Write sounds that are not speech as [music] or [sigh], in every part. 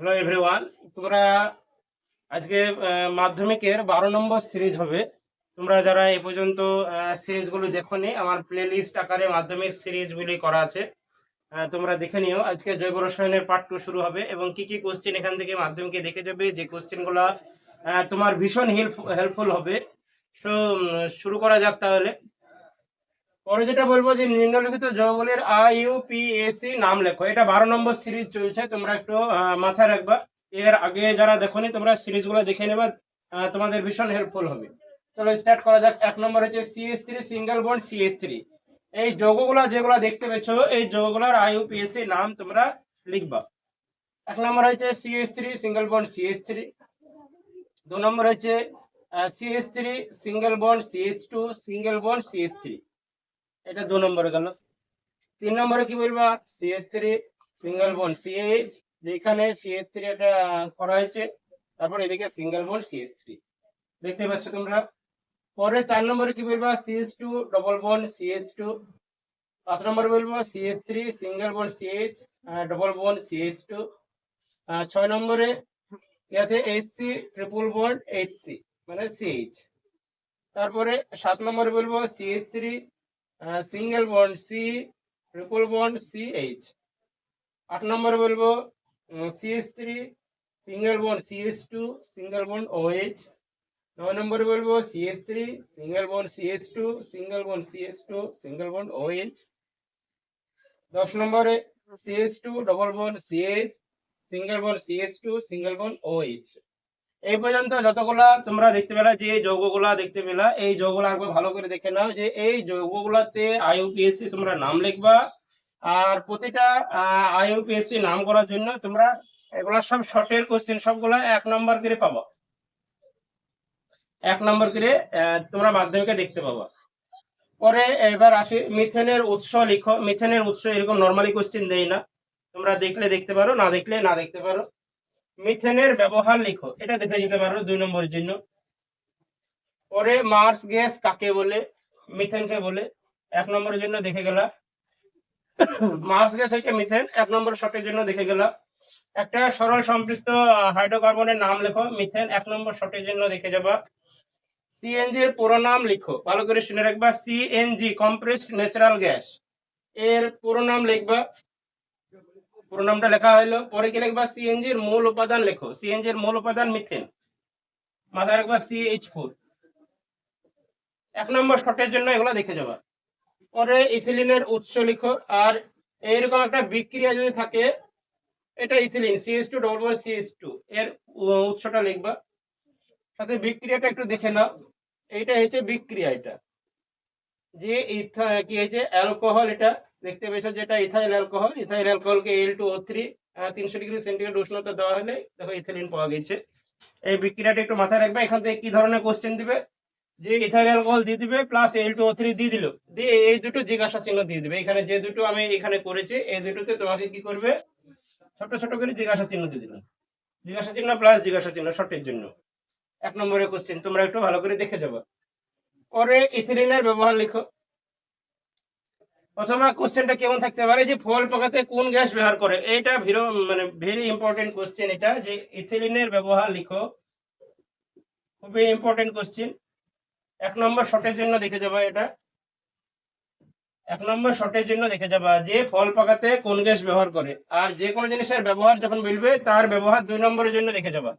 Hello everyone তোমরা আজকে মাধ্যমিকের বারো নম্বর সিরিজ হবে। তোমরা যারা এ পর্যন্ত সিরিজগুলো দেখোনি, আমার প্লে লিস্ট আকারে মাধ্যমিক সিরিজগুলি করা আছে তোমরা দেখে নিও। আজকে জৈব রসায়নের পার্ট টু শুরু হবে এবং কি কি কোশ্চেন এখান থেকে মাধ্যমিকে দেখে যাবে, যে কোশ্চেনগুলো তোমার ভীষণ হেল্প হেল্পফুল হবে। তো শুরু করা যাক তাহলে। পরে যেটা বলব যে নিম্নলিখিত যৌগগুলির আই ইউ পি এসি নাম লেখো। এটা বারো নম্বর সিরিজ চলছে, তোমরা একটু মাথায় রাখবা। এর আগে যারা দেখোনি, তোমরা সিরিজগুলো দেখে নেবা তোমাদের ভীষণ হেল্পফুল হবে। চলো স্টার্ট করা যাক। এক নম্বর হচ্ছে CH three single bond CH three এই যৌগগুলা যেগুলো দেখতে পেয়েছ, এই যৌগগুলোর আইইউপিএসসি নাম তোমরা লিখবা। এক নম্বর হচ্ছে CH three single bond CH three দু নম্বর হচ্ছে CH three single bond CH two single bond CH three এটা দু নম্বরে গেল তিন নম্বরে কি বলবা? CH three single bond CH এখানে সিএস থ্রি এটা করা হয়েছে। তারপর এদিকে সিঙ্গেল বন্ড সিএস থ্রি দেখতে পাচ্ছ তোমরা। পরে চার নম্বরে কি বলবা? CH two double bond CH two পাঁচ নম্বরে বলব? CH three single bond CH double bond CH two ছয় নম্বরে কি আছে? H C triple bond H C মানে সিএইচ তারপরে সাত নম্বরে বলব? CH three single bond C triple bond C H আট নম্বরে বলব CH three single bond CH two single bond OH নয় নম্বরে বলব CH three single bond CH two single bond CH two single bond OH দশ নম্বরে CH two double bond CH single bond CH two single bond OH এই পর্যন্ত যতগুলা তোমরা দেখতে পেলা যে যৌগগুলা দেখতে পেলা, এই যৌগগুলা একবার ভালো করে দেখে নাও যে এই যৌগগুলাতে আইইউপিএসসি তোমরা নাম লিখবা। আর প্রতিটা আইইউপিএসসি নাম করার জন্য তোমরা এগুলা সব শর্টের কোশ্চেন সবগুলা এক নম্বর করে পাবা। এক নম্বর করে তোমরা মাধ্যমিকে দেখতে পাবা। পরে এবার আসি মিথেনের উৎস লিখো। মিথেনের উৎস এরকম নর্মালি কোশ্চেন দেই না। তোমরা দেখলে দেখতে পারো, না দেখলে না দেখতে পারো। মিথেনের ব্যবহার লিখো। এটা দেখে যেতে পারো দুই নম্বরের জন্য পরে মার্স গ্যাস কাকে বলে? মিথেনকে বলে। এক নম্বরের জন্য দেখে গেলা। মার্স গ্যাস হচ্ছে মিথেন। এক নম্বর শটের জন্য দেখে গেলা। একটা সরল সম্পৃক্ত হাইড্রোকার্বনের নাম লেখো। মিথেন এক নম্বর শটের জন্য দেখে যাবা। সিএনজি এর পুরো নাম লিখো। ভালো করে শুনে রাখবা। সিএনজি কম্প্রেসড ন্যাচারাল গ্যাস এর পুরো নাম লিখবা। পুরো নামটা লেখা হইল, পরে কি লিখবা? সিএনজি এর মূল উপাদান লেখো। সিএনজি এর মূল উপাদান মিথেন মাথায় রাখবা সিএইচ ফোর এক নম্বর শটের জন্য এগুলো দেখে যাবা। পরে ইথিলিনের উৎস লিখো, আর এইরকম একটা বিক্রিয়া যদি থাকে, এটা ethylene CH two double one CH two এর উৎসটা লিখবা। সাথে বিক্রিয়াটা একটু দেখে নাও। এইটা হচ্ছে বিক্রিয়া, এটা। যে কি হয়েছে? অ্যালকোহল, এটা দেখতে পেয়েছ যেটা ইথাইল অ্যালকোহল। ইথাইল অ্যালকোহলকে এল টু ও থ্রি তিনশো ডিগ্রি সেন্টিগ্রেড উষ্ণতা দেওয়া হলে দেখো ইথিলিন পাওয়া গেছে। এই বিক্রিয়াটা একটু মাথায় রাখবে, এখান থেকে কি ধরনের কোশ্চেন দিবে? যে ইথাইল অ্যালকোহল দিয়ে দিবে plus L two O three দিয়ে দিল। দিয়ে এই দুটো জিজ্ঞাসা চিহ্ন দিয়ে দিবে। এখানে যে দুটো আমি এখানে করেছি, এই দুটোতে তোমাকে কি করবে? ছোট ছোট করে জিজ্ঞাসা চিহ্ন দিয়ে দিলাম। জিজ্ঞাসা চিহ্ন প্লাস জিজ্ঞাসা চিহ্ন শর্টের জন্য। এক নম্বরের কোশ্চেন তোমরা একটু ভালো করে দেখে যাবে। পরে ইথিলিনের ব্যবহার লিখো। প্রথমে কোশ্চেনটা কেমন থাকতে পারে? যে ফল পাকাতে কোন গ্যাস ব্যবহার করে? এটা ভিরো মানে ভেরি ইম্পর্টেন্ট কোশ্চেন এটা, যে ইথিলিনের ব্যবহার লিখো। খুবই ইম্পর্টেন্ট কোশ্চেন এক নম্বর শটের জন্য দেখে যাবা এটা। এক নম্বর শটের জন্য দেখে যাবা যে ফল পাকাতে কোন গ্যাস ব্যবহার করে। আর যে কোনো জিনিসের ব্যবহার যখন বলবে তার ব্যবহার দুই নম্বরের জন্য দেখে যাবা।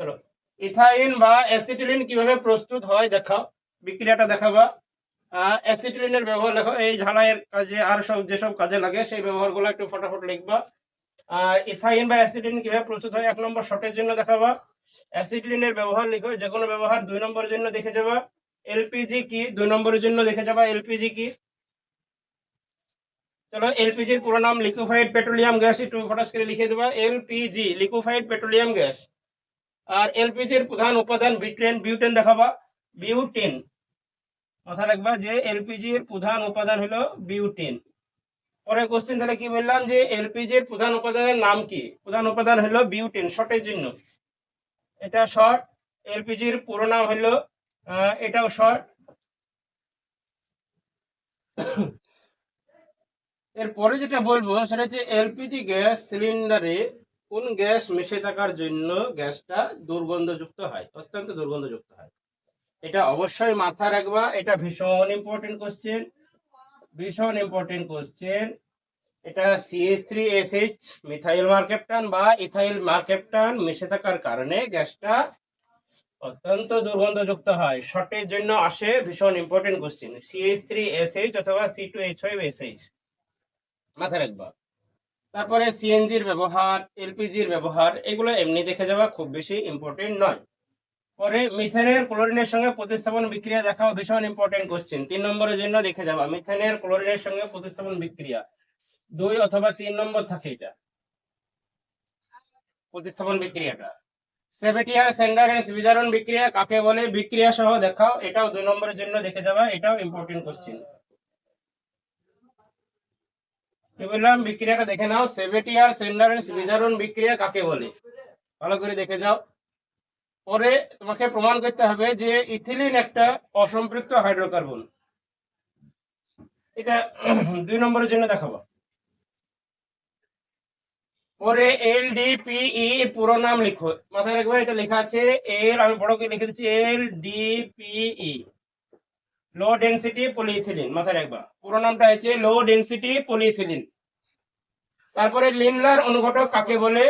চলো ইথাইন বা অ্যাসিটিলিন কীভাবে প্রস্তুত হয় দেখাও, বিক্রিয়াটা দেখাবা। অ্যাসিটিলিনের ব্যবহার লেখো, এই ঝালাইয়ের কাজে আর সব যেসব কাজে লাগে, সেই ব্যবহারগুলো একটু ফটাফট লিখবা। ইথাইন বা অ্যাসিটিলিন কীভাবে প্রস্তুত হয়, এক নম্বর শটের জন্য দেখাবা। অ্যাসিটিলিনের ব্যবহার লিখো, যে কোনো ব্যবহার দুই নম্বরের জন্য দেখে যাবা। এলপিজি কি, দুই নম্বরের জন্য দেখে যাবা এলপিজি কি। চলো এলপিজির পুরো নাম লিকুইফাইড পেট্রোলিয়াম গ্যাস একটু ফটাস করে লিখে দেবা। এলপিজি লিকুইফাইড পেট্রোলিয়াম গ্যাস আর এলপিজির প্রধান উপাদান বিউটেন বিউটেন দেখাবা। বিউটেন মাথায় রাখবা যে এলপিজির প্রধান উপাদান হলো বিউটেন। পরে কোশ্চেন তাহলে কি বললাম যে এলপিজির প্রধান উপাদানের নাম কি? প্রধান উপাদান হলো বিউটেন, শর্টের জন্য। এটা শর্ট এলপিজির পুরো নাম হলো এটাও শর্ট। এরপরে যেটা বলব সেটা হচ্ছে এলপিজি গ্যাস সিলিন্ডারে কোন গ্যাস মিশে থাকার জন্য গ্যাসটা দুর্গন্ধযুক্ত হয়, অত্যন্ত দুর্গন্ধযুক্ত হয়। এটা অবশ্যই মাথায় রাখবা, এটা ভীষণ ইম্পর্টেন্ট কোশ্চেন ভীষণ ইম্পর্টেন্ট কোশ্চেন এটা CH three S H methyl mercaptan বা ইথাইল মার্কেপটান মিশে থাকার কারণে গ্যাসটা অত্যন্ত দুর্গন্ধযুক্ত হয় শর্টের জন্য আসে ভীষণ important question CH three S H অথবা C two H five S H মাথায় রাখবা। তারপরে সিএনজির ব্যবহার এলপিজির ব্যবহার, এগুলো এমনি দেখে যাওয়া খুব বেশি ইম্পর্টেন্ট নয়। পরে মিথেনের ক্লোরিনের সঙ্গে প্রতিস্থাপন বিক্রিয়া দেখাও ভীষণ ইম্পর্টেন্ট কোশ্চেন তিন নম্বরের জন্য দেখে যাবা, মিথেনের ক্লোরিনের সঙ্গে প্রতিস্থাপন বিক্রিয়া। দুই অথবা তিন নম্বর থাকে এটা। প্রতিস্থাপন বিক্রিয়াটা। সেভেটিয়ার সেন্ডারেন্স বিজারণ বিক্রিয়া কাকে বলে? বিক্রিয়া সহ দেখাও, এটাও দুই নম্বরের জন্য দেখে যাবা, এটাও ইম্পর্টেন্ট কোশ্চেন কি বললাম? বিক্রিয়াটা দেখে নাও। সেভেটিয়ার সেন্ডারেন্স বিজারণ বিক্রিয়া কাকে বলে? ভালো করে দেখে যাও। পরে তোমাকে প্রমাণ করতে হবে যে ইথিলিন একটা অসম্পৃক্ত হাইড্রোকার্বন। এটা দুই নম্বরের জন্য দেখাবো। পরে এল ডি পিই পুরো নাম লিখো। মাথায় রাখবে, এটা লেখা আছে এল, আমি বড় করে লিখে দিচ্ছি, L D PE low density polyethylene মাথায় রাখবা। পুরো নামটা হচ্ছে লো ডেনসিটি পলিইথিলিন তারপরে লিনলার অনুঘটক কাকে বলে?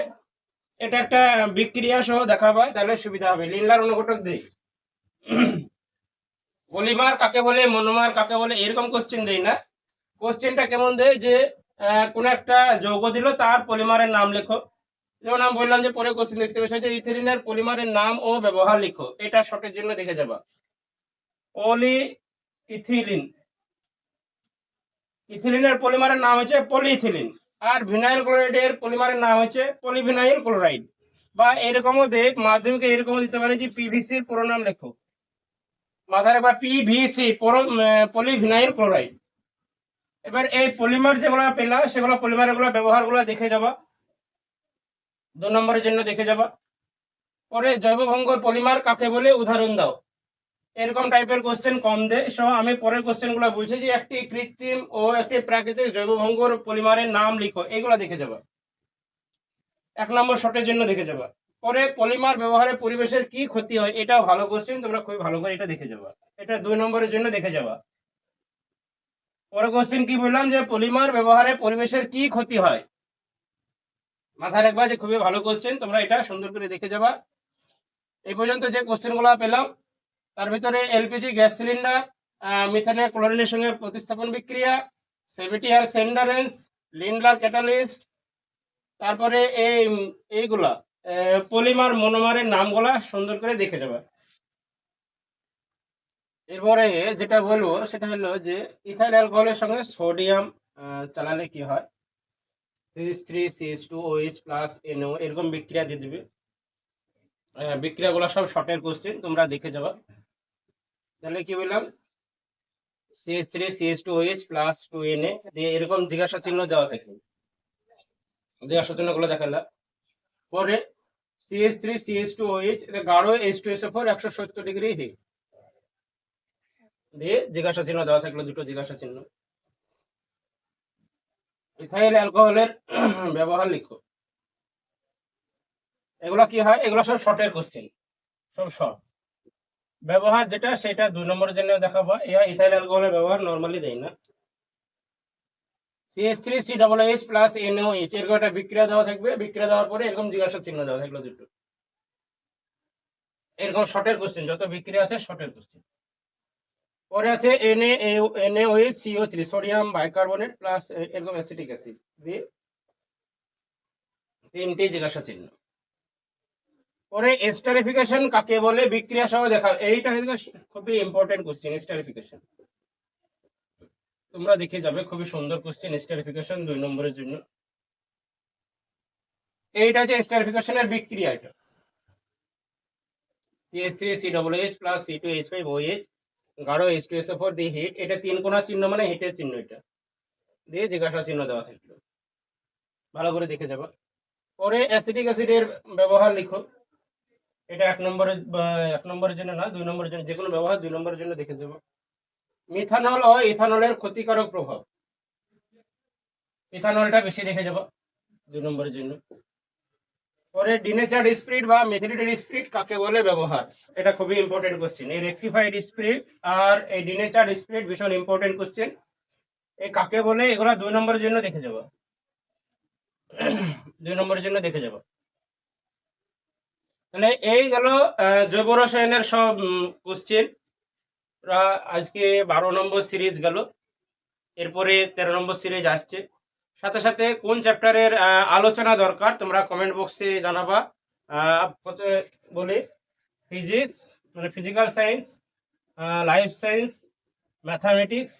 এটা একটা বিক্রিয়া সহ দেখাবা তাহলে সুবিধা হবে। লিনলার অনুঘটক দেই। পলিমার কাকে বলে, মনোমার কাকে বলে, এরকম কোশ্চেন দেই না। কোশ্চেনটা কেমন দেয় যে কোন একটা যৌগ দিল, তার পলিমারের নাম লেখো। যেমন আমি বললাম যে পরে কোশ্চেন দেখতে পেয়েছ যে ইথিলিনের পলিমারের নাম ও ব্যবহার লিখো। এটা শর্টের জন্য দেখে যাবা। পলি ইথিলিন। ইথিলিনের পলিমারের নাম হচ্ছে পলিইথিলিন। আর ভিনাইল ক্লোরাইডের পলিমারের নাম হচ্ছে পলিভিনাইল ক্লোরাইড। বা এরকমও দেখ, মাধ্যমিকে এরকমও দিতে পারে যে পিভিসির পুরো নাম লেখো। মাথায় বা পিভিসি পলিভিনাইল ক্লোরাইড। এবার এই পলিমার যেগুলো পেলা, সেগুলো পলিমারগুলো ব্যবহারগুলো দেখে যাবা। দু নম্বরের জন্য দেখে যাবা। পরে জৈব ভঙ্গর পলিমার কাকে বলে? উদাহরণ দাও। এরকম টাইপের কোশ্চেন কম দেয় সো আমি পরের কোশ্চেনগুলো বলছি যে, একটি কৃত্রিম ও একটি প্রাকৃতিক জৈব ভঙ্গর পলিমারের নাম লিখো। এগুলো দেখে যাবা। এক নম্বর শর্টের জন্য দেখে যাবা। পরে পলিমার ব্যবহারে পরিবেশের কি ক্ষতি হয়, এটাও ভালো কোশ্চেন তোমরা খুবই ভালো করে এটা দেখে যাবা। এটা দুই নম্বরের জন্য দেখে যাবা। পরে কোশ্চেন কি বললাম যে, পলিমার ব্যবহারে পরিবেশের কি ক্ষতি হয়? মাথায় রাখবা যে, খুবই ভালো কোশ্চেন তোমরা এটা সুন্দর করে দেখে যাবা। এই পর্যন্ত যে কোশ্চেনগুলো পেলাম তার ভিতরে এলপিজি গ্যাস সিলিন্ডার মিথানের ক্লোরিনের সঙ্গে প্রতিস্থাপন বিক্রিয়া, সেভিটিয়ার সেন্ডারেন্স লিন্ডলার ক্যাটালিস্ট, তারপরে এই, এইগুলা পলিমার মনোমারের নামগুলা সুন্দর করে দেখে যাবে। এরপরে যেটা বলব সেটা হলো যে ইথাইল অ্যালকোহলের সঙ্গে সোডিয়াম চালালে কি হয়? Three CH two OH plus NO এরকম বিক্রিয়া দিয়ে দিবে। বিক্রিয়াগুলো সব শর্টের কোশ্চেন তোমরা দেখে যাবা। তাহলে কি বললাম? CH three CH two OH plus two N A দিয়ে এরকম জিজ্ঞাসা চিহ্ন দেওয়া থাকে। জিজ্ঞাসা চিহ্নগুলো দেখালাম পরে CH three CH two OH এটা গাঢ় এইচ টু এস ফোর একশো সত্তর ডিগ্রি হিট। দিয়ে জিজ্ঞাসা চিহ্ন দেওয়া থাকল, দুটো জিজ্ঞাসা চিহ্ন। ইথাইল অ্যালকোহলের [clears throat] ব্যবহার লিখো। এগুলো কি হয়? এগুলো সব শর্টের কোশ্চেন সব শর্ট ব্যবহার যেটা, সেটা দুই নম্বরের জন্য দেখাবো। ইয়া ইথাইল অ্যালকোহলের ব্যবহার নর্মালি দেয় না। CH three C double H plus NO H এরকম একটা বিক্রিয়া দেওয়া থাকবে। বিক্রিয়া দেওয়ার পরে এরকম জিজ্ঞাসা চিহ্ন দেওয়া থাকল দুটো। এরকম শর্টের কোশ্চেন যত বিক্রিয়া আছে শর্টের কোশ্চেন পরে আছে NA NAOH CO three sodium bicarbonate plus এরকম অ্যাসিটিক অ্যাসিড দিয়ে তিনটি জিজ্ঞাসা চিহ্ন। পরে এস্টারিফিকেশন কাকে বলে? বিক্রিয়া সহ দেখা এইটা হচ্ছে খুবই ইম্পর্টেন্ট কোশ্চেন এস্টারিফিকেশন তোমরা দেখে যাবে, খুবই সুন্দর কোশ্চেন এস্টারিফিকেশন দুই নম্বরের জন্য। এইটা হচ্ছে এস্টারিফিকেশনের বিক্রিয়া এটা। এইচ টু এস হিট এটা তিন চিহ্ন মানে হিটের চিহ্ন এটা। দিয়ে জিজ্ঞাসা চিহ্ন দেওয়া থাকল। ভালো করে দেখে যাবা। পরে অ্যাসিটিক অ্যাসিডের ব্যবহার লিখো। এটা এক নম্বরের এক নম্বরের জন্য না, দুই নম্বরের জন্য যে কোনো ব্যবহার দুই নম্বরের জন্য দেখে যাব। মিথানল ও ইথানলের ক্ষতিকারক প্রভাব। ইথানলটা বেশি দেখে যাব, দুই নম্বরের জন্য। পরে ডিনেচার স্পিরিট বা মেথিলেটেড স্পিরিট কাকে বলে ব্যবহার? এটা খুবই ইম্পর্টেন্ট কোশ্চেন এই রেক্টিফাইড স্পিরিট আর এই ডিনেচার স্পিরিট ভীষণ ইম্পর্টেন্ট কোশ্চেন এই কাকে বলে, এগুলা দুই নম্বরের জন্য দেখে যাব। দুই নম্বরের জন্য দেখে যাব। তাহলে এই গেল জৈব রসায়নের সব কোশ্চেন আজকে বারো নম্বর সিরিজ গেল। এরপরে তেরো নম্বর সিরিজ আসছে। সাথে সাথে কোন চ্যাপ্টারের আলোচনা দরকার, তোমরা কমেন্ট বক্সে জানাবা। বলি ফিজিক্স মানে physical science life science mathematics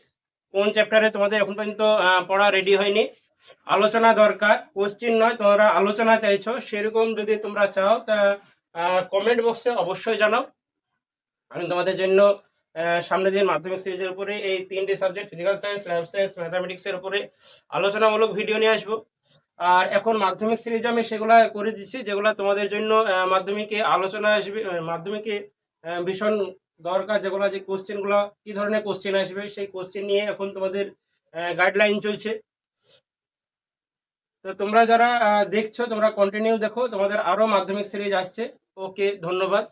কোন চ্যাপ্টারে তোমাদের এখন পর্যন্ত পড়া রেডি হয়নি। আলোচনা দরকার কোশ্চিন নয়, তোমরা আলোচনা চাইছো, সেরকম যদি তোমরা চাও, তা কমেন্ট বক্সে অবশ্যই জানাও। আমি তোমাদের জন্য আহ, সামনের দিন মাধ্যমিক সিরিজের উপরে এই তিনটে subject physical science life science ম্যাথামেটিক্সের উপরে আলোচনামূলক ভিডিও নিয়ে আসব। আর এখন মাধ্যমিক সিরিজ আমি সেগুলা করে দিচ্ছি যেগুলা তোমাদের জন্য মাধ্যমিকে আলোচনা আসবে মাধ্যমিকে ভীষণ দরকার যেগুলো যে কোশ্চেনগুলো কি ধরনের কোশ্চেন আসবে সেই কোশ্চেন নিয়ে এখন তোমাদের গাইডলাইন চলছে। তো তোমরা যারা দেখছ তোমরা কন্টিনিউ দেখো। তোমাদের আরও মাধ্যমিক সিরিজ আসছে। ওকে ধন্যবাদ।